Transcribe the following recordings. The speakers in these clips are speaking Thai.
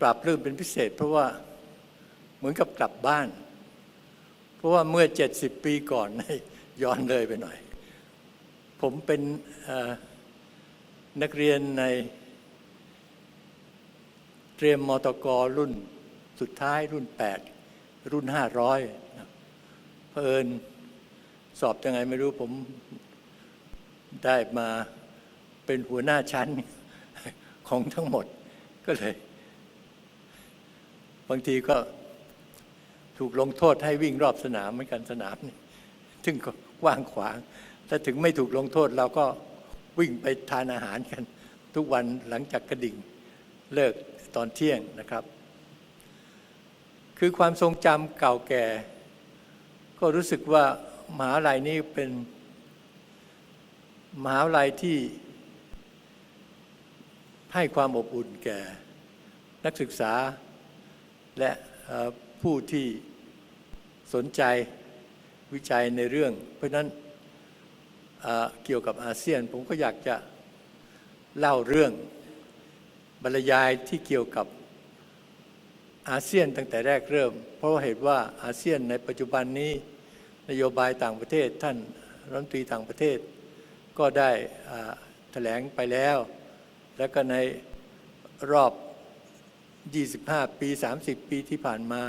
ปรับรื่องเป็นพิเศษ เพราะว่าเหมือนกับกลับบ้าน เพราะว่าเมื่อ 70 ปีก่อนย้อนเลยไปหน่อย ผมเป็นนักเรียนในเตรียมมตกรุ่นสุดท้ายรุ่น 8 รุ่น 500นะเผอิญสอบยังไงไม่รู้ผมได้มาเป็นหัวหน้าชั้นของทั้งหมดก็เลย บางทีก็ถูกลงโทษให้วิ่งรอบสนามเหมือนกันสนามนี่ซึ่งก็กว้างขวาง ถ้าถึงไม่ถูกลงโทษเราก็วิ่งไปทานอาหารกัน ทุกวันหลังจากกระดิ่งเลิกตอนเที่ยงนะครับ คือความทรงจำเก่าแก่ ก็รู้สึกว่ามหาลัยนี้เป็นมหาลัยที่ให้ความอบอุ่นแก่ นักศึกษา และผู้ที่สนใจวิจัยในเรื่อง เพราะนั้นเกี่ยวกับอาเซียน ผมก็อยากจะเล่าเรื่องบรรยายที่เกี่ยวกับอาเซียนตั้งแต่แรกเริ่ม เพราะาเหตุว่าอาเซียนในปัจจุบันนี้นโยบายต่างประเทศท่านรัฐมนตรีต่างประเทศ ก็ได้อ่าแถลงไปแล้ว แล้วก็ในรอบ 25 ปี 30 ปีที่ผ่านมา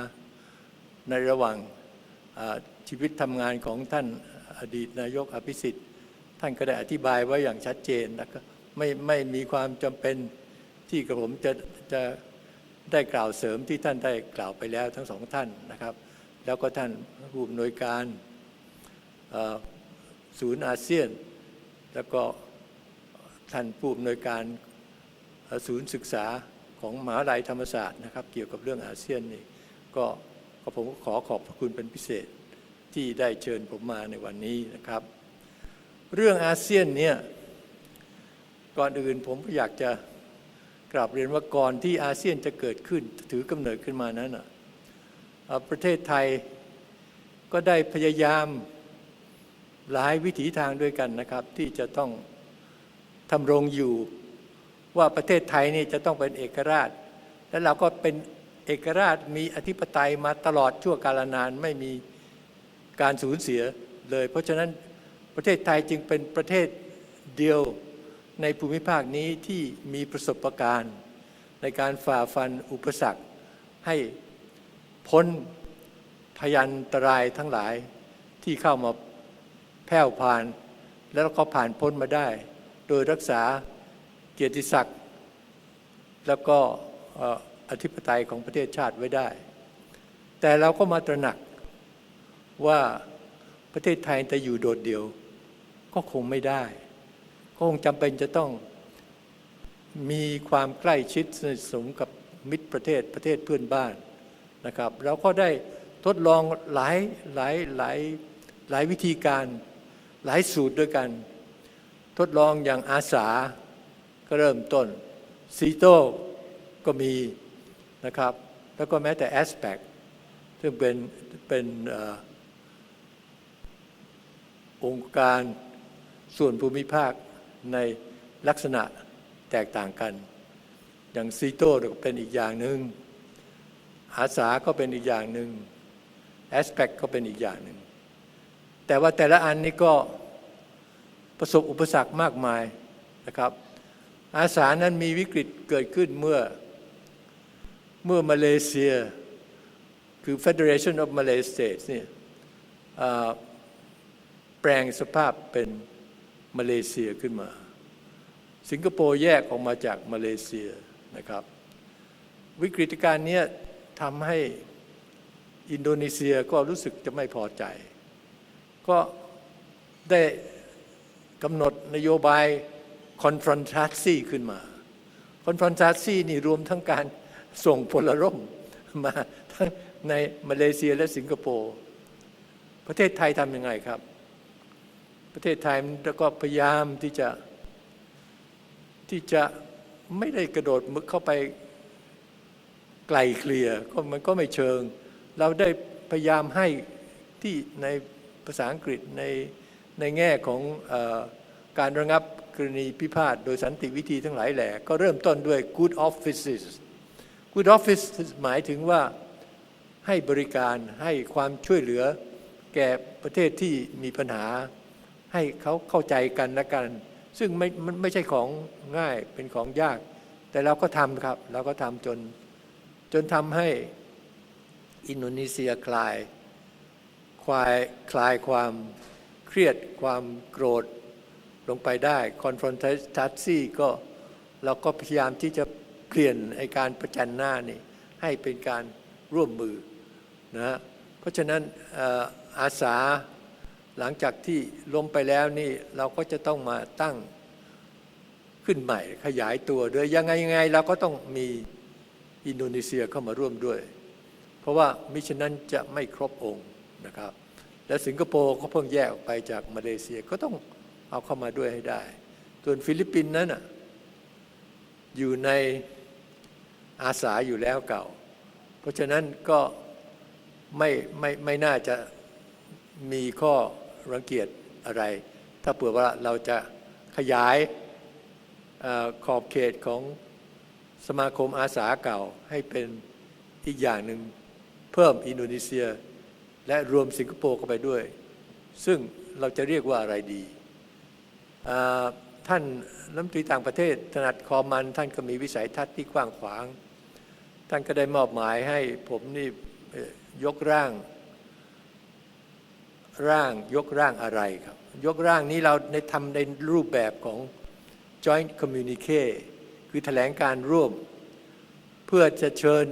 ในระหว่างชีวิตทำงานของท่านอดีตนายกอภิสิทธิ์ ท่านก็ได้อธิบายไว้อย่างชัดเจนแล้วก็ไม่ไม่มีความจำเป็นที่กระผมจะจะได้กล่าวเสริมที่ท่านได้กล่าวไปแล้วทั้งสองท่านนะครับ แล้วก็ท่านผู้อำนวยการศูนย์อาเซียน แล้วก็ท่านผู้อำนวยการศูนย์ศึกษา ของมหาลัยธรรมศาสตร์นะครับ เกี่ยวกับเรื่องอาเซียนนี่ก็ก็ผมก็ขอขอบพระคุณเป็นพิเศษที่ได้เชิญผมมาในวันนี้นะครับ เรื่องอาเซียนเนี่ยก่อนอื่นผมก็อยากจะกราบเรียนว่าก่อนที่อาเซียนจะเกิดขึ้นถือกำเนิดขึ้นมานั้นน่ะประเทศไทยก็ได้พยายามหลายวิถีทางด้วยกันนะครับ ที่จะต้องทำรงอยู่ ว่าประเทศไทยนี่จะต้องเป็นเอกราช และเราก็เป็นเอกราชมีอธิปไตยมาตลอดชั่วกาลนานไม่มีการสูญเสียเลย เพราะฉะนั้นประเทศไทยจึงเป็นประเทศเดียวในภูมิภาคนี้ที่มีประสบการณ์ ในการฝ่าฟันอุปสรรค ให้พ้นพยันตรายทั้งหลายที่เข้ามาแผ่วพาน แล้วก็ผ่านพ้นมาได้ โดยรักษา กียรติศักดิ์แล้วก็เอ่ออธิปไตยของประเทศชาติไว้ได้ แต่เราก็มาตระหนักว่าประเทศไทยจะอยู่โดดเดี่ยว ก็คงไม่ได้ก็คงจำเป็นจะต้องมีความใกล้ชิดสนิทสนมกับมิตรประเทศประเทศเพื่อนบ้านนะครับเราก็ได้ทดลองหลายหลายหลายหลายวิธีการหลายสูตรด้วยกัน ทดลองอย่างอาสา ก็เริ่มต้นซีโต้ก็มีนะครับ แล้วก็แม้แต่แอส c t ซึ่งเป็นเป็นอองค์การส่วนภูมิภาคในลักษณะแตกต่างกัน อย่างซีโต้ก็เป็นอีกอย่างหนึ่งอาสาก็เป็นอีกอย่างหนึ่งแอส c t ก็เป็นอีกอย่างหนึ่ง แต่ว่าแต่ละอันนี้ก็ประสบอุปสรรคมากมายนะครับ อาสานั้นมีวิกฤตเกิดขึ้นเมื่อเมื่อมาเลเซีย คือ Federation of Malay States เนี่ยแปลงสภาพเป็นมาเลเซียขึ้นมา สิงคโปร์แยกออกมาจากมาเลเซียนะครับ วิกฤตการณ์เนี้ยทำให้อินโดนีเซียก็รู้สึกจะไม่พอใจ ก็ได้กำหนดนโยบาย confrontation ขึ้นมา confrontation นี่รวมทั้งการส่งพลร่มมาทั้งในมาเลเซียและสิงคโปร์ประเทศไทยทำยังไงครับ ประเทศไทยมันก็พยายามที่จะที่จะไม่ได้กระโดดมึกเข้าไปไกลเคลียร์ก็มันก็ไม่เชิง เราได้พยายามให้ที่ในภาษาอังกฤษในในแง่ของอการระงับ กรณีพิพาทโดยสันติวิธีทั้งหลายแหล่ก็เริ่มต้นด้วย good offices Good Office หมายถึงว่าให้บริการให้ความช่วยเหลือ แก่ประเทศที่มีปัญหา ให้เขาเข้าใจกันและกัน ซึ่งไม่มันไม่ใช่ของง่ายเป็นของยาก แต่เราก็ทำครับ เราก็ทำจน จนทำให้อินโดนีเซียคลายคลายคลายความเครียดความโกรธ ลงไปได้ confrontation ก็เราก็พยายามที่จะเปลี่ยนไอการประจันหน้านี่ให้เป็นการร่วมมือนะฮะเพราะฉะนั้นเอ่ออาสาหลังจากที่ล้มไปแล้วนี่เราก็จะต้องมาตั้งขึ้นใหม่ขยายตัวด้วยยังไงยังไงเราก็ต้องมีอินโดนีเซียเข้ามาร่วมด้วย เพราะว่ามิฉะนั้นจะไม่ครบองค์นะครับ และสิงคโปร์ก็เพิ่งแยกออกไปจากมาเลเซียก็ต้อง เอาเข้ามาด้วยให้ได้ ส่วนฟิลิปปินส์นั้นอยู่ในอาสาอยู่แล้วเก่า เพราะฉะนั้นก็ไม่ไม่ไม่น่าจะมีข้อรังเกียจอะไร ถ้าเผื่อว่าเราจะขยายอขอบเขตของสมาคมอาสาเก่าให้เป็นอีกอย่างหนึ่งเพิ่มอินโดนีเซีย และรวมสิงคโปร์เข้าไปด้วย ซึ่งเราจะเรียกว่าอะไรดี ท่านรัฐมนตรีต่างประเทศถนัดคอมัน ท่านก็มีวิสัยทัศน์ที่กว้างขวาง ท่านก็ได้มอบหมายให้ผมนี่ยกร่าง ร่างยกร่างอะไรครับ ยกร่างนี้เราในทำในรูปแบบของ joint communique คือแถลงการร่วม เพื่อจะเชิญ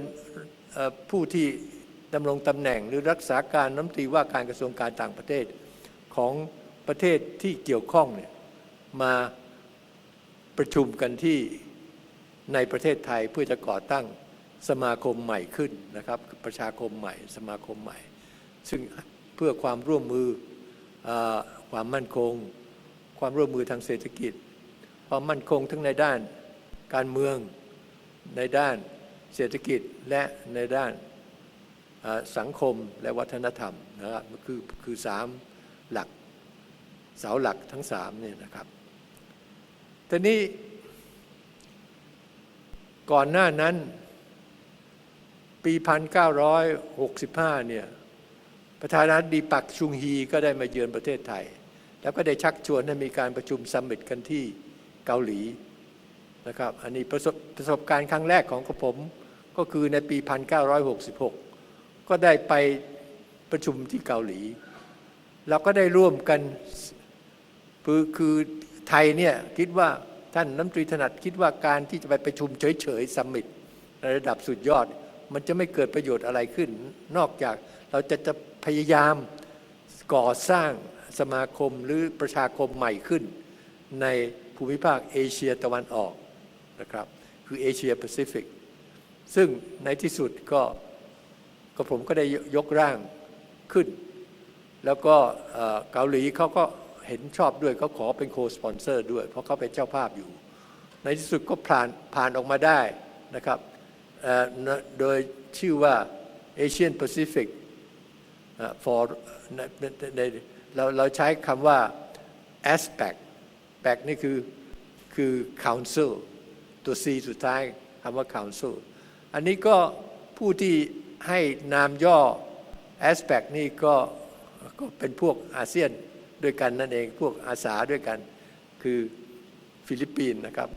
ผู้ที่ดำรงตำแหน่งหรือรักษาการน้ำตรีว่าการกระทรวงการต่างประเทศของประเทศที่เกี่ยวข้องเนี่ย มาประชุมกันที่ในประเทศไทยเพื่อจะก่อตั้งสมาคมใหม่ขึ้นนะครับ ประชาคมใหม่ สมาคมใหม่ ซึ่งเพื่อความร่วมมืออความมั่นคง ความร่วมมือทางเศรษฐกิจ ความมั่นคงทั้งในด้านการเมืองในด้านเศรษฐกิจและในด้านสังคมและวัฒนธรรมนะครับคือคือสามหลักเสาหลักทั้งสามเนี่ยนะครับ ทีนี้ก่อนหน้านั้น ปี 1965 เนี่ยประธานาธิบดีปักชุงฮีก็ได้มาเยือนประเทศไทย แล้วก็ได้ชักชวนให้มีการประชุมซัมมิตกันที่เกาหลีนะครับอันนี้ประสบประสบการณ์ครั้งแรกของกระผมก็คือในปี 1966 ก็ได้ไปประชุมที่เกาหลี เราก็ได้ร่วมกันคือคือ ไทยเนี่ยคิดว่าท่านน้ำตรีถนัดคิดว่าการที่จะไปประชุมเฉยๆซัมมิตในระดับสุดยอด มันจะไม่เกิดประโยชน์อะไรขึ้น นอกจากเราจะจะพยายามก่อสร้างสมาคมหรือประชาคมใหม่ขึ้น ในภูมิภาคเอเชียตะวันออกนะครับ คือเอเชียแปซิฟิกซึ่งในที่สุดก็ก็ผมก็ได้ยกร่างขึ้น แล้วก็เกาหลีเขาก็ เห็นชอบด้วยเขาขอเป็นโคสปอนเซอร์ด้วย เพราะเขาเป็นเจ้าภาพอยู่ ในที่สุดก็ผ่านผ่านออกมาได้นะครับโดยชื่อว่า Asian Pacific for ในเราเราใช้คำว่า aspect aspect นี่คือคือ council ตัว C สุดท้ายคำว่า council อันนี้ก็ผู้ที่ให้นามย่อ aspect นี่ก็ก็เป็นพวกอาเซียน ด้วยกันนั่นเองพวกอาสาด้วยกัน คือฟิลิปปินส์นะครับ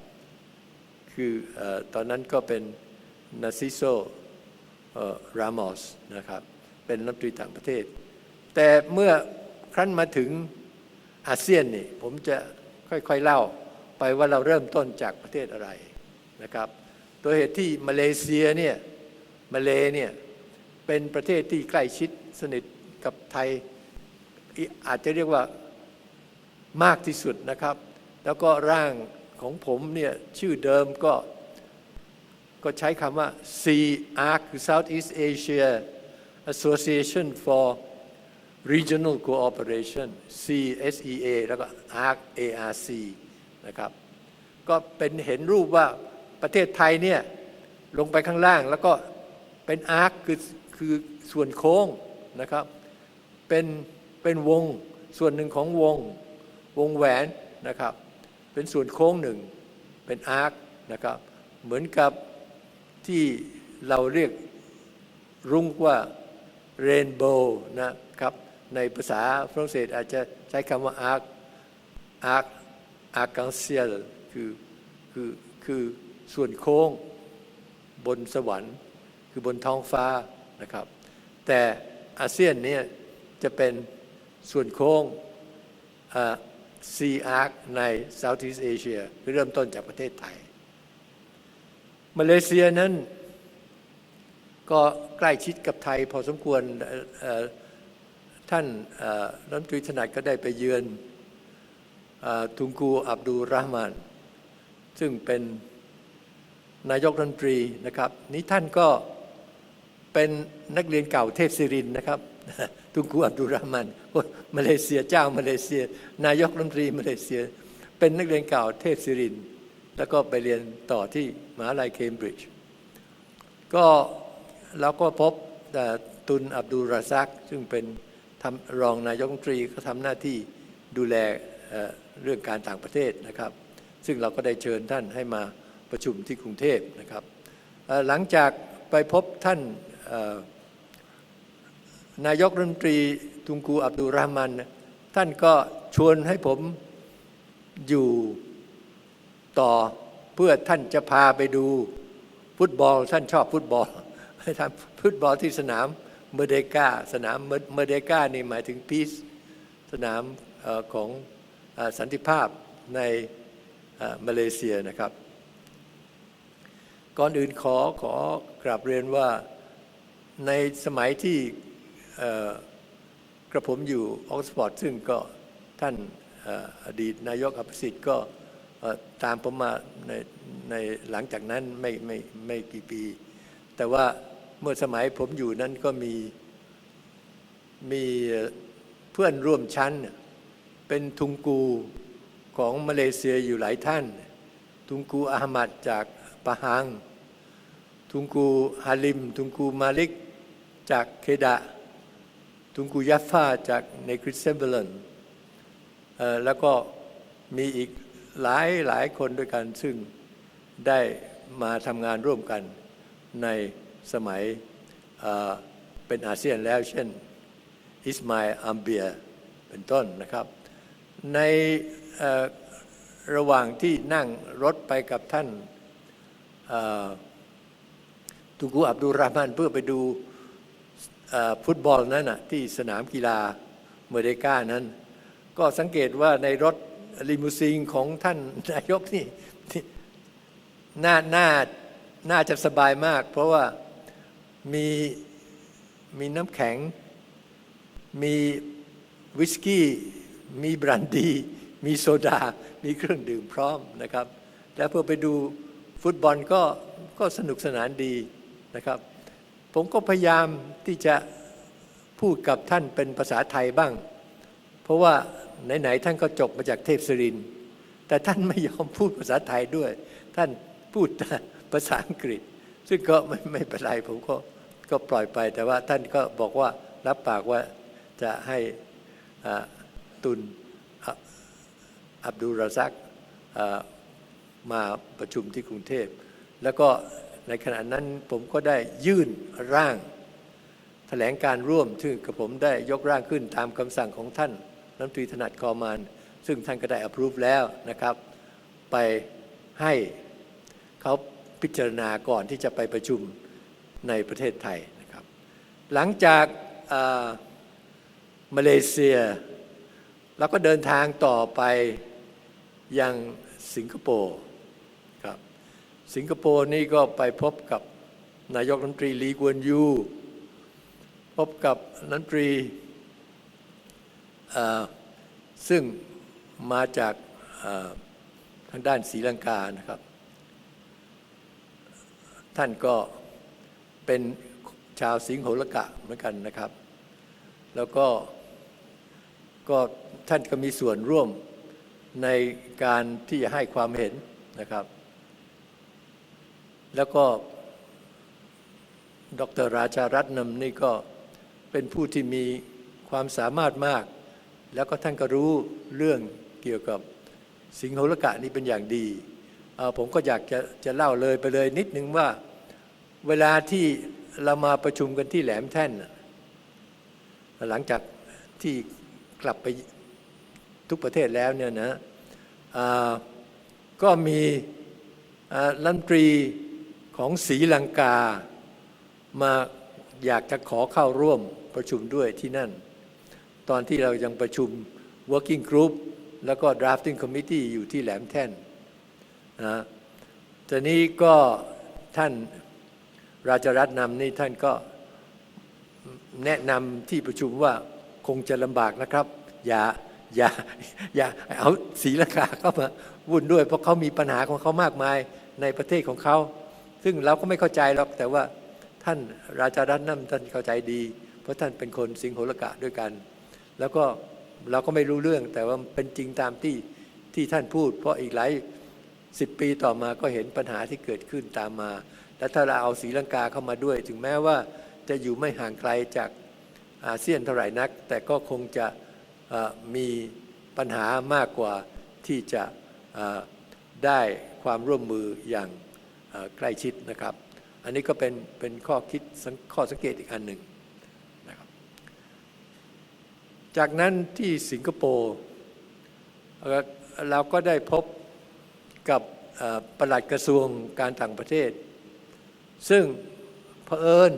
คืออตอนนั้นก็เป็นนาซิโซรามอสนะครับ เป็นรัฐมนตรีต่างประเทศ แต่เมื่อครั้นมาถึงอาเซียนนี่ผมจะค่อยๆเล่าไปว่าเราเริ่มต้นจากประเทศอะไรนะครับตัวเหตุที่มาเลเซียเนี่ยมาเลเนี่ยเป็นประเทศที่ใกล้ชิดสนิทกับไทย อาจจะเรียกว่ามากที่สุดนะครับ แล้วก็ร่างของผมเนี่ยชื่อเดิมก็ก็ใช้คำว่า CARC คือ Southeast Asia Association for Regional Cooperation CSEA แล้วก็ ARC ARC นะครับ ก็เป็นเห็นรูปว่าประเทศไทยเนี่ยลงไปข้างล่างแล้วก็เป็นอาร์คคือคือส่วนโค้งนะครับ เป็น เป็นวงส่วนหนึ่งของวง วงแหวนนะครับ เป็นส่วนโค้งหนึ่ง เป็นอาร์คนะครับ เหมือนกับที่เราเรียกรุ้งว่า rainbow นะครับในภาษาฝรั่งเศสอาจจะใช้คำว่า arc arc arc en ciel คือคือคือส่วนโค้งบนสวรรค์ คือบนท้องฟ้านะครับ แต่อาเซียนเนี่ยจะเป็น ส่วนโค้ง Sea Arc ใน Southeast Asia เริ่มต้นจากประเทศไทย มาเลเซียนั้น ก็ใกล้ชิดกับไทยพอสมควรท่านรัฐมนตรีถนัดก็ได้ไปเยือนอทุงกูอับดุลรหมาน ซึ่งเป็นนายกรัฐมนตรีนะครับ นี้ท่านก็เป็นนักเรียนเก่าเทพศิรินทร์นะครับ ทุงกูอับดุลรห์มานมาเลเซียเจ้ามาเลเซีย นายกรัฐมนตรีมาเลเซีย เป็นนักเรียนเก่าเทพศิริน แล้วก็ไปเรียนต่อที่มหาลัยเคมบริดจ์ก็เราก็พบเอ่อตุนอับดุลราซัก ซึ่งเป็นรองนายกรัฐมนตรีก็ทำหน้าที่ดูแลเรื่องการต่างประเทศนะครับ ซึ่งเราก็ได้เชิญท่านให้มาประชุมที่กรุงเทพนะครับหลังจากไปพบท่านอ นายกรัฐมนตรีทุงกูอับดุลรหมัน ท่านก็ชวนให้ผมอยู่ต่อเพื่อท่านจะพาไปดูฟุตบอล ท่านชอบฟุตบอลให้ทำฟุตบอลที่สนามเมเดกาสนามเมเดกานี่หมายถึงพีซสนามอของอสันติภาพในมาเลเซียนะครับ ก่อนอื่นขอขอกราบเรียนว่าในสมัยที่ กระผมอยู่ออกซฟอร์ดซึ่งก็ท่านอดีตนายกอภิสิทธิ์ก็ตามผมมาในในหลังจากนั้นไม่ไม่ไม่กี่ปี แต่ว่าเมื่อสมัยผมอยู่นั้นก็มีมีเพื่อนร่วมชั้น เป็นทุงกูของมาเลเซียอยู่หลายท่าน ทุงกูอาหมัดจากปะฮัง ทุงกูฮาลิม ทุงกูมาลิกจากเคดะ ทุงกูยัฟฟาจากในคริสเซเบลนแล้วก็มีอีกหลายหลายคนด้วยกัน ซึ่งได้มาทำงานร่วมกันในสมัยเป็นอาเซียนแล้ว เช่นอิสมาอิลอัมเบียเป็นต้นนะครับ ในระหว่างที่นั่งรถไปกับท่านเอ่อตุกูอับดุลรห์มานเพื่อไปดู ฟุตบอลนั้นนะที่สนามกีฬาเมเดกานั้น ก็สังเกตว่าในรถลิมูซีนของท่านนายกนี่ที่น่าน่าน่าจะสบายมาก เพราะว่ามีมีน้ำแข็ง มีวิสกี้ มีบรันดี มีโซดา มีเครื่องดื่มพร้อมนะครับ แล้วเพื่อไปดูฟุตบอลก็ก็สนุกสนานดีนะครับ ผมก็พยายามที่จะพูดกับท่านเป็นภาษาไทยบ้าง เพราะว่าไหนๆท่านก็จบมาจากเทพศริน แต่ท่านไม่ยอมพูดภาษาไทยด้วย ท่านพูดแต่ภาษาอังกฤษ ซึ่งก็ไม่ไม่เป็นไรผมก็ก็ปล่อยไป แต่ว่าท่านก็บอกว่ารับปากว่าจะให้ตุนอ,อับดุลราซักมาประชุมที่กรุงเทพ แล้วก็ ในขณะนั้นผมก็ได้ยื่นร่างแถลงการร่วมซึ่งกับผมได้ยกร่างขึ้นตามคำสั่งของท่านรัฐมนตรีถนัดคอมานซึ่งท่านก็ได้อ p พ o v แล้วนะครับ ไปให้เขาพิจารณาก่อนที่จะไปประชุมในประเทศไทยนะครับ หลังจากามาเลเซียเราก็เดินทางต่อไปยังสิงคโปร์ สิงคโปร์นี่ก็ไปพบกับนายกรัฐมนตรีลีกวนยู พบกับรัฐมนตรีซึ่งมาจากทางด้านศรีลังกานะครับ ท่านก็เป็นชาวสิงห์โหรกะเหมือนกันนะครับ แล้วก็ก็ท่านก็มีส่วนร่วมในการที่จะให้ความเห็นนะครับ แล้วก็ดรราชารัตนำนี่ก็เป็นผู้ที่มีความสามารถมาก แล้วก็ท่านก็รู้เรื่องเกี่ยวกับสิงโหรกะนี่เป็นอย่างดี ผมก็อยากจะจะเล่าเลยไปเลยนิดนึงว่าเวลาที่เรามาประชุมกันที่แหลมแท่น หลังจากที่กลับไปทุกประเทศแล้วเนี่ยนะก็มีรัฐมนตรี ของศรีลังกามาอยากจะขอเข้าร่วมประชุมด้วยที่นั่น ตอนที่เรายังประชุม working group แล้วก็ drafting committee อยู่ที่แหลมแท่นนะตอนนี้ก็ท่านราชรัตน์นำนี่ท่านก็แนะนำที่ประชุมว่าคงจะลำบากนะครับ อย่าอย่าอย่าเอาศรีลังกาเข้ามาวุ่นด้วย เพราะเขามีปัญหาของเขามากมายในประเทศของเขา ซึ่งเราก็ไม่เข้าใจหรอกแต่ว่าท่านราชารัตน์นั่นท่านเข้าใจดี เพราะท่านเป็นคนสิงโหรกะด้วยกัน แล้วก็เราก็ไม่รู้เรื่อง แต่ว่าเป็นจริงตามที่ที่ท่านพูด เพราะอีกหลายสิบปีต่อมาก็เห็นปัญหาที่เกิดขึ้นตามมา และถ้าเราเอาศรีลังกาเข้ามาด้วย ถึงแม้ว่าจะอยู่ไม่ห่างไกลจากอาเซียนเท่าไหร่นัก แต่ก็คงจะมีปัญหามากกว่าที่จะได้ความร่วมมืออย่าง ใกล้ชิดนะครับ อันนี้ก็เป็นเป็นข้อคิดข้อสังเกตอีกอันหนึ่งนะครับจากนั้นที่สิงคโปร์เราก็ได้พบกับเอ่อปลัดกระทรวงการต่างประเทศ ซึ่งเผอิญ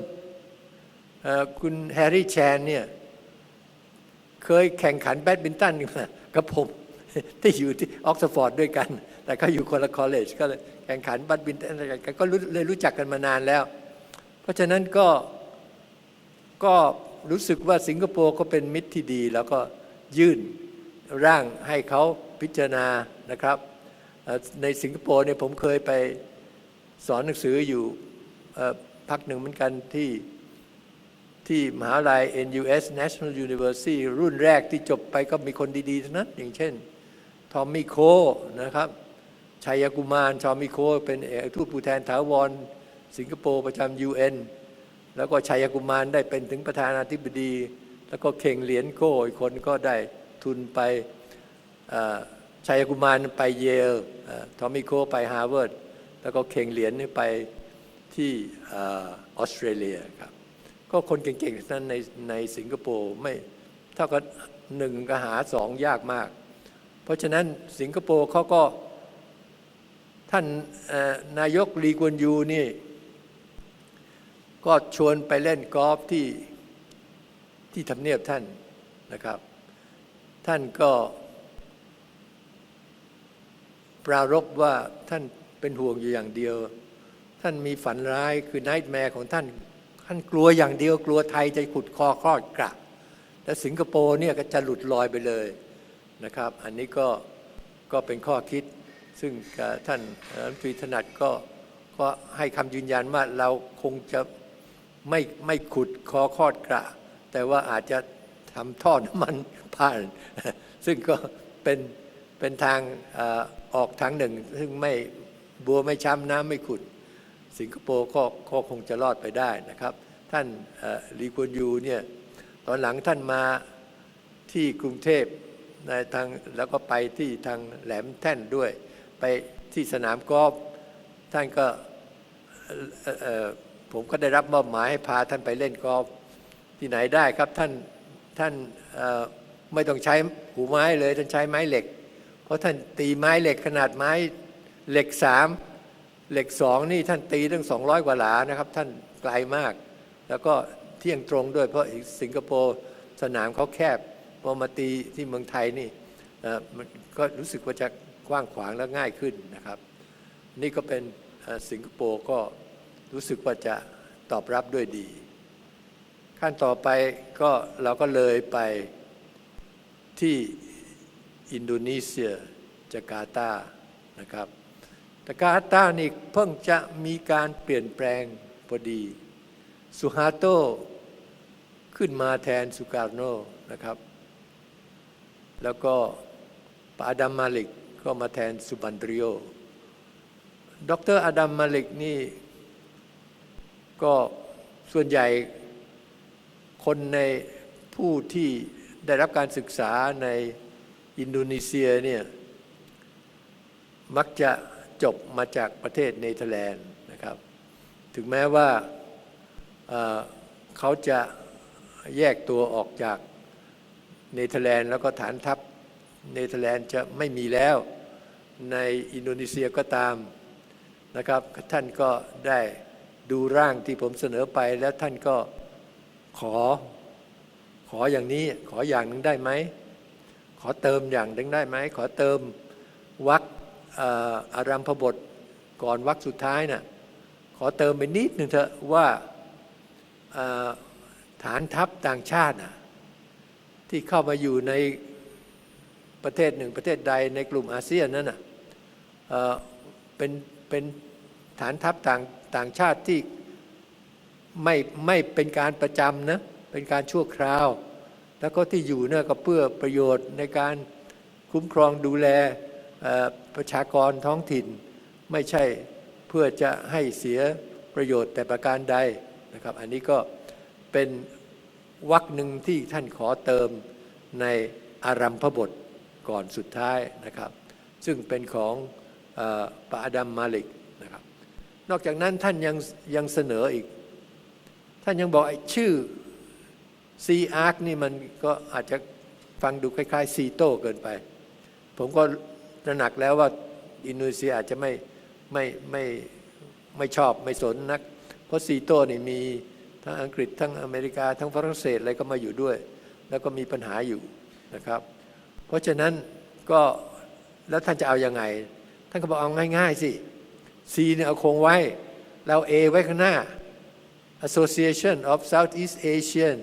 เอ่อคุณแฮร์รี่แชนเนี่ยเคยแข่งขันแบดมินตันกับผมที่อยู่ที่ออกซฟอร์ดด้วยกัน แต่ก็อยู่คนละคอลเลจก็เลยแข่งขันแบดมินตันด้วยกันก็เลยรู้จักกันมานานแล้ว เพราะฉะนั้นก็ก็รู้สึกว่าสิงคโปร์ก็เป็นมิตรที่ดี แล้วก็ยื่นร่างให้เขาพิจารณานะครับในสิงคโปร์เนี่ยผมเคยไปสอนหนังสืออยู่พักหนึ่งเหมือนกันที่ที่มหาวิทยาลัย NUS National University รุ่นแรกที่จบไปก็มีคนดีๆทั้งนั้น อย่างเช่น ทอมมี่โคนะครับ ชัยกุมารทอมมี่โคเป็นเอกทูตผู้แทนถาวร สิงคโปร์ประจำ UN แล้วก็ชัยกุมารได้เป็นถึงประธานาธิบดี แล้วก็เข่งเหรียญโก้อีกคนก็ได้ทุนไปเอ่อชัยกุมารไปเยลทอมมี่โคไปฮาร์วาร์ดแล้วก็เข่งเหรียญนี่ไปที่ออสเตรเลียครับก็คนเก่งๆนั้นในในสิงคโปร์ไม่เท่ากับหนึ่งก็หาสองยากมาก เพราะฉะนั้นสิงคโปร์เขาก็ ท่านนายกลีกวนยูนี่ ก็ชวนไปเล่นกอล์ฟที่ที่ทำเนียบท่านนะครับ ท่านก็ ปรารบว่าท่านเป็นห่วงอยู่อย่างเดียว ท่านมีฝันร้ายคือไนท์แมร์ของท่าน ท่านกลัวอย่างเดียวกลัวไทยจะขุดคอคลอดกระและสิงคโปร์เนี่ยก็จะหลุดลอยไปเลยนะครับ อันนี้ก็ก็เป็นข้อคิด ซึ่งท่านรัฐมนตรีถนัดก็ก็ให้คำยืนยันว่าเราคงจะไม่ไม่ขุดคอคอดกระ แต่ว่าอาจจะทำท่อน้ำมันผ่าน ซึ่งก็เป็นเป็นทางอออกทางหนึ่ง ซึ่งไม่บัวไม่ช้ำน้ำไม่ขุด สิงคโปร์ก็ก็คงจะรอดไปได้นะครับ ท่านลีกวนยูเนี่ยตอนหลังท่านมาที่กรุงเทพในทางแล้วก็ไปที่ทางแหลมแท่นด้วย ไปที่สนามกอล์ฟท่านก็ผมก็ได้รับมอบหมายให้พาท่านไปเล่นกอล์ฟที่ไหนได้ครับท่านท่านไม่ต้องใช้หูไม้เลยท่านใช้ไม้เหล็ก เพราะท่านตีไม้เหล็กขนาดไม้เหล็กสามเหล็กสองนี่ท่านตีตั้ง200กว่าหลานะครับ ท่านไกลมาก แล้วก็เที่ยงตรงด้วยเพราะสิงคโปร์สนามเขาแคบพอมาตีที่เมืองไทยนี่มันก็รู้สึกว่าจะ กว้างขวางและง่ายขึ้นนะครับ นี่ก็เป็นสิงคโปร์ก็รู้สึกว่าจะตอบรับด้วยดี ขั้นต่อไปก็เราก็เลยไปที่อินโดนีเซียจาการ์ตานะครับจาการ์ตานี่เพิ่งจะมีการเปลี่ยนแปลงพอดีสุฮาโตขึ้นมาแทนสุการโนนะครับ แล้วก็ปาดัมมาลิก ก็มาแทนสุบันตริโอดรอดัมมาลิกนี่ ก็ส่วนใหญ่คนในผู้ที่ได้รับการศึกษาในอินโดนีเซียเนี่ย มักจะจบมาจากประเทศเนเธอร์แลนด์นะครับ ถึงแม้ว่าเอ่อเขาจะแยกตัวออกจากเนเธอร์แลนด์แล้วก็ฐานทัพ เนเธอร์แลนด์จะไม่มีแล้วในอินโดนีเซียก็ตามนะครับ ท่านก็ได้ดูร่างที่ผมเสนอไปแล้วท่านก็ขอขออย่างนี้ขออย่างหนึ่งได้ไหม ขอเติมอย่างหนึ่งได้ไหม ขอเติมวรรคเอ่ออารัมพบทก่อนวรรคสุดท้ายน่ะขอเติมไปนิดหนึ่งเถอะว่าฐานทัพต่างชาตินะที่เข้ามาอยู่ใน ประเทศหนึ่งประเทศใดในกลุ่มอาเซียนนั่นนะเป็นเป็นฐานทัพต่างต่างชาติที่ไม่ไม่เป็นการประจำนะเป็นการชั่วคราว แล้วก็ที่อยู่เนี่ยก็เพื่อประโยชน์ในการคุ้มครองดูแลประชากรท้องถิ่น ไม่ใช่เพื่อจะให้เสียประโยชน์แต่ประการใดนะครับ อันนี้ก็เป็นวรรคหนึ่งที่ท่านขอเติมในอารัมพบท ก่อนสุดท้ายนะครับ ซึ่งเป็นของอปาดัมมาลิกนะครับ นอกจากนั้นท่านยังยังเสนออีก ท่านยังบอกไอ้ชื่อซีอาร์คนี่มันก็อาจจะฟังดูคล้ายๆซีโต้เกินไป ผมก็ตระหนักแล้วว่าอินโดนีเซียอาจจะไม่ไม่ไม่ไม่ชอบไม่สนนัก เพราะซีโต้นี่มีทั้งอังกฤษทั้งอเมริกาทั้งฝรั่งเศสอะไรก็มาอยู่ด้วย แล้วก็มีปัญหาอยู่นะครับ ราะฉะนั้นก็แล้วท่านจะเอาอยัางไง ท่านก็บอกเอาง่าย ๆ สิ C เนี่ยเอาคงไว้แล้ว A ไว้ข้างหน้า Association of Southeast Asian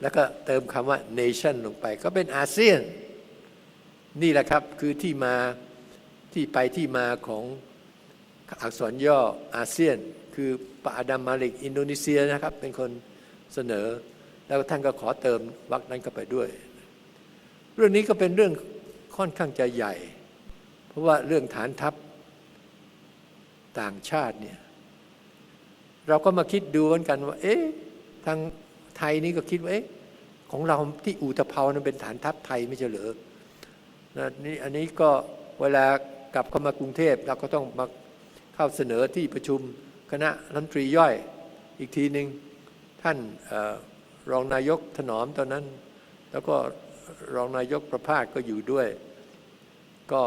แล้วก็เติมคำว่า nation ลงไป ก็เป็นอาเซียน นี่แหละครับคือที่มาที่ไปที่มาของอักษรย่ออาเซียน คือปาอาดัมมาลิกอินโดนีเซียนะครับ เป็นคนเสนอ แล้วท่านก็ขอเติมวรรคนั้นเข้าไปด้วย เรื่องนี้ก็เป็นเรื่องค่อนข้างจะใหญ่ เพราะว่าเรื่องฐานทัพต่างชาติเนี่ยเราก็มาคิดดูเหมือนกันว่า เอ๊ะทางไทยนี่ก็คิดว่าเอ๊ะของเราที่อูตะเภานั้นเป็นฐานทัพไทยไม่ใช่เหรอนี่อันนี้ก็เวลากลับเข้ามากรุงเทพเราก็ต้องมาเข้าเสนอที่ประชุมคณะรัฐมนตรีย่อยอีกทีหนึ่งท่านออรองนายกถนอมตอนนั้น แล้วก็ รองนายกประภาสก็อยู่ด้วย ก็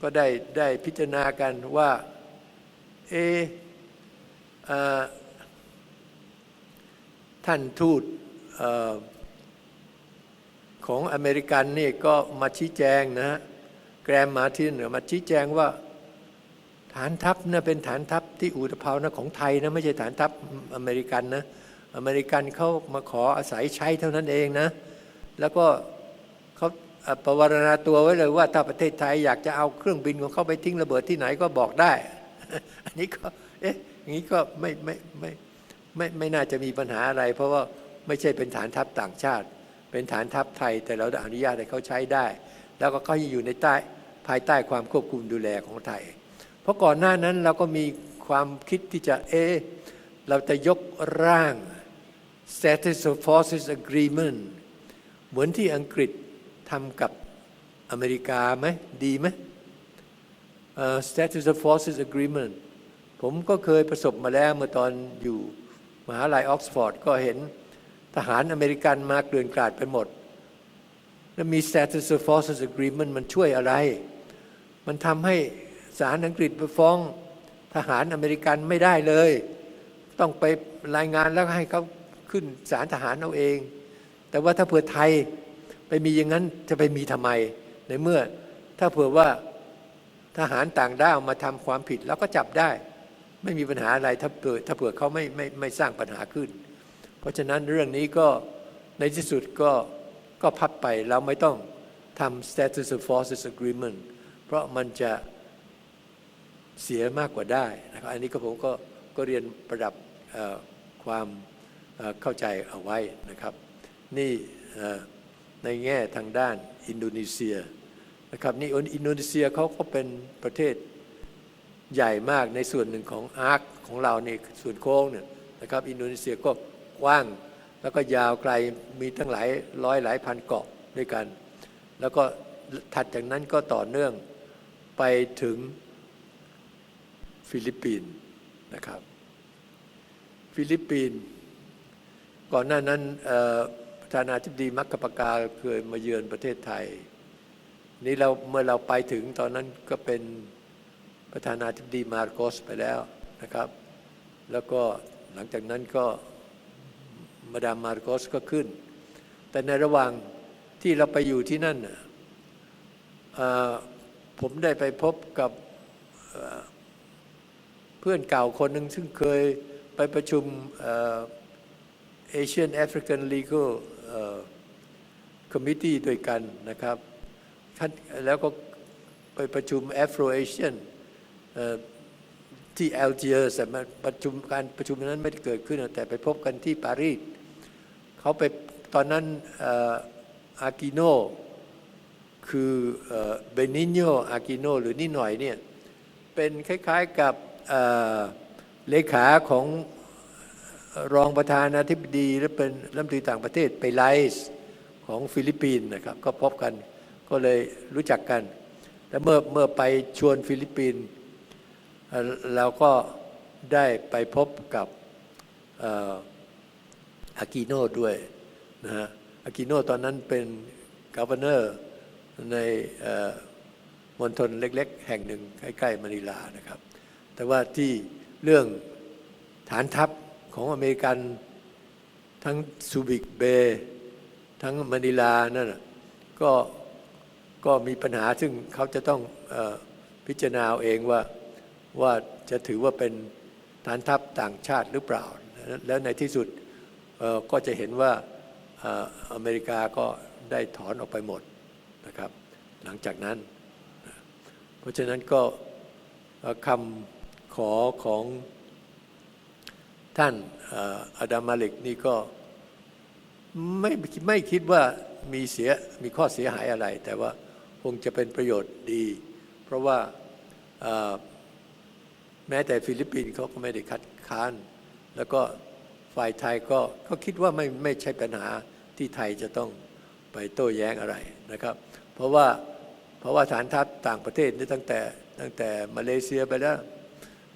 ก็ได้ได้พิจารณากันว่าเออท่านทูตของอเมริกันนี่ก็มาชี้แจงนะฮะแกรมมาทินมาชี้แจงว่า ฐานทัพนะเป็นฐานทัพที่อูตะเภานะของไทยนะไม่ใช่ฐานทัพอเมริกันนะอเมริกันเขามาขออาศัยใช้เท่านั้นเองนะ แล้วก็เขาประวรณาตัวไว้เลยว่าถ้าประเทศไทยอยากจะเอาเครื่องบินของเขาไปทิ้งระเบิดที่ไหนก็บอกได้ อันนี้ก็เอ๊ะอย่างนี้ก็ไม่ไม่ไม่ไม่ไม่น่าจะมีปัญหาอะไร เพราะว่าไม่ใช่เป็นฐานทัพต่างชาติ เป็นฐานทัพไทยแต่เราอนุญาตให้เขาใช้ได้ แล้วก็เขาอยู่ในใต้ภายใต้ความควบคุมดูแลของไทย เพราะก่อนหน้านั้นเราก็มีความคิดที่จะเอะเราจะยกร่าง Status of Forces Agreement เหมือนที่อังกฤษทำกับอเมริกาไหมดีไหม uh, Status of Forces Agreement ผมก็เคยประสบมาแล้วเมื่อตอนอยู่มหาลัยออกซฟอร์ดก็เห็นทหารอเมริกันมาเกลื่อนกลาดไปหมด แล้วมี Status of Forces Agreement มันช่วยอะไร มันทำให้ศาลอังกฤษไปฟ้องทหารอเมริกันไม่ได้เลย ต้องไปรายงานแล้วให้เขาขึ้นศาลทหารเอาเอง แต่ว่าถ้าเผื่อไทยไปมีอย่างนั้นจะไปมีทำไม ในเมื่อถ้าเผื่อว่าทหารต่างด้าวมาทำความผิดแล้วก็จับได้ ไม่มีปัญหาอะไรถ้าเผื่อถ้าเผื่อเขาไม่ไม่ไม่สร้างปัญหาขึ้น เพราะฉะนั้นเรื่องนี้ก็ในที่สุดก็ก็พับไปเราไม่ต้องทำ status of forces agreement เพราะมันจะเสียมากกว่าได้นะครับอันนี้ก็ผมก็ก็เรียนประดับความเข้าใจเอาไว้นะครับ นี่ในแง่ทางด้านอินโดนีเซียนะครับนี่อินโดนีเซียเขาก็เป็นประเทศใหญ่มากในส่วนหนึ่งของอาร์คของเรานี่ส่วนโค้งเนี่ยนะครับอินโดนีเซียก็กว้างแล้วก็ยาวไกลมีทั้งหลายร้อยหลายพันเกาะด้วยกัน แล้วก็ถัดจากนั้นก็ต่อเนื่องไปถึงฟิลิปปินส์นะครับ ฟิลิปปินส์ก่อนหน้านั้นเอ่อ ประธานาธิบดีมักกะปกาเคยมาเยือนประเทศไทย นี่เราเมื่อเราไปถึงตอนนั้นก็เป็นประธานาธิบดีมาร์โกสไปแล้วนะครับ แล้วก็หลังจากนั้นก็มาดามมาร์โกสก็ขึ้น แต่ในระหว่างที่เราไปอยู่ที่นั่นผมได้ไปพบกับเพื่อนเก่าคนหนึ่งซึ่งเคยไปประชุมเอ่อ Asian African Legal เอ่อ Committee ด้วยกันนะครับท่านแล้วก็ไปประชุม Afro Asian เอ่อที่แอลเจียสแต่ประชุมการประชุมนั้นไม่ได้เกิดขึ้น แต่ไปพบกันที่ปารีสเขาไปตอนนั้นอากิโนคือเบนิโนอากิโนหรือนิดหน่อยเนี่ยเป็นคล้ายๆกับเลขาของ รองประธานาธิบดีและเป็นรัฐมนตรีต่างประเทศไปไลซ์ของฟิลิปปินส์นะครับก็พบกันก็เลยรู้จักกัน แล้วเมื่อเมื่อไปชวนฟิลิปปินส์เราก็ได้ไปพบกับอากิโนด้วยนะฮะอากิโนตอนนั้นเป็นกัฟเนอร์ในมณฑลเล็กๆ แห่งหนึ่งใกล้ๆมะนิลานะครับ แต่ว่าที่เรื่องฐานทัพ ของอเมริกันทั้งซูบิกเบย์ทั้งมะนิลานั่นก็ก็มีปัญหาซึ่งเขาจะต้องอพิจารณาเองว่าว่าจะถือว่าเป็นฐานทัพต่างชาติหรือเปล่า แล้วในที่สุดก็จะเห็นว่าอเมริกาก็ได้ถอนออกไปหมดนะครับ หลังจากนั้น เพราะฉะนั้นก็คำขอของ ท่านอาดามาลิกนี่ก็ไม่ไม่คิดว่ามีเสียมีข้อเสียหายอะไร แต่ว่าคงจะเป็นประโยชน์ดี เพราะว่าแม้แต่ฟิลิปปินส์เขาก็ไม่ได้คัดค้าน แล้วก็ฝ่ายไทยก็ก็คิดว่าไม่ไม่ใช่ปัญหาที่ไทยจะต้องไปโต้แย้งอะไรนะครับ เพราะว่าเพราะว่าฐานทัพต่างประเทศนี่ตั้งแต่ตั้งแต่มาเลเซียไปแล้ว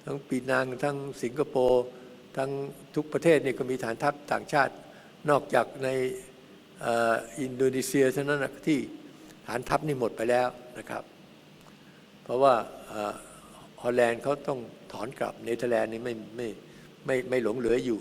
ทั้งปีนังทั้งสิงคโปร์ ทั้งทุกประเทศนี่ก็มีฐานทัพต่างชาติ นอกจากในอินโดนีเซียเท่านั้นที่ฐานทัพนี่หมดไปแล้วนะครับ เพราะว่าฮอลแลนด์เขาต้องถอนกลับเนเธอร์แลนด์นี่ไม่ไม่ไม่ไม่หลงเหลืออยู่